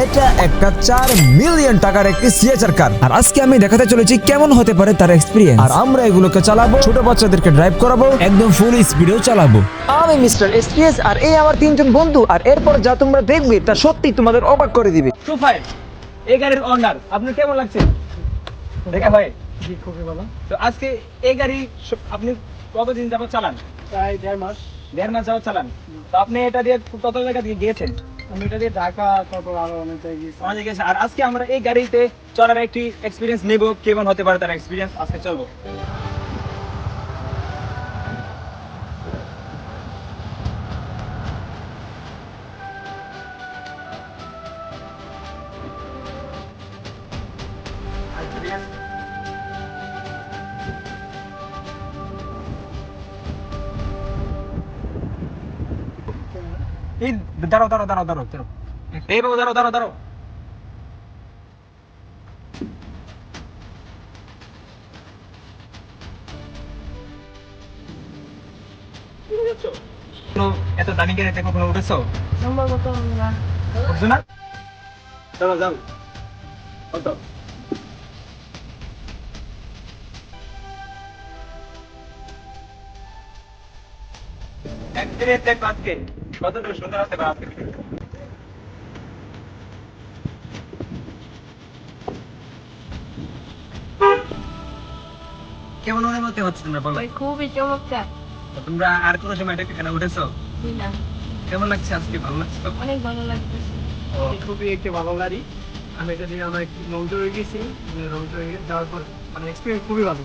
এটা একটা চার মিলিয়ন টাকার একটি সিএচআর কার আর আজকে আমি দেখাতে চলেছি কেমন হতে পারে তার এক্সপিরিয়েন্স আর আমরা এগুলোকে চালাবো ছোট বাচ্চাদেরকে ড্রাইভ করাবো একদম ফুল স্পিডেও চালাবো। আমি মিস্টার এসপিএস আর এই আমার তিনজন বন্ধু আর এরপর যা তোমরা দেখবে তা সত্যি তোমাদের অবাক করে দিবে। টু ফাইভ এই গাড়ির অনার আপনার কেমন লাগছে? দেখা হয় জি খুবই ভালো। তো আজকে এই গাড়ি আপনি কতদিন যাবত চালান? প্রায় দেড় মাস। দেড় মাস যাবত চালান। তো আপনি এটা দিয়ে কত জায়গা দিয়ে গিয়েছেন? আমি এটা দিয়ে ঢাকা তারপর আরও অনেক জায়গায় আমাদের গেছে আর আজকে আমরা এই গাড়িতে চলার একটি এক্সপিরিয়েন্স নেব। কেমন হতে পারে তার এক্সপিরিয়েন্স আজকে চলবো। এই দাঁড়াও দাঁড়াও দাঁড়াও দাঁড়াও দাঁড়াও। এই বাবু দাঁড়াও দাঁড়াও দাঁড়াও। এত দামি গাড়িতে কখনো উঠেছো? সম্ভবত না উঠছো না? চলো যাও। দেখো আজকে আজকে কেমন অনুভূতি হচ্ছে তোমরা বলো? খুবই চমৎকার। তোমরা আর কোনো সময় এটা এখানে উঠেছো? না। কেমন লাগছে আজকে? ভালো লাগছে অনেক ভালো লাগতেছে খুবই একটি ভালো গাড়ি আমি এটা দিয়ে অনেক লং ট্যুরে গেছি। লং ট্যুরে যাওয়ার পর মানে এক্সপিরিয়েন্স খুবই ভালো।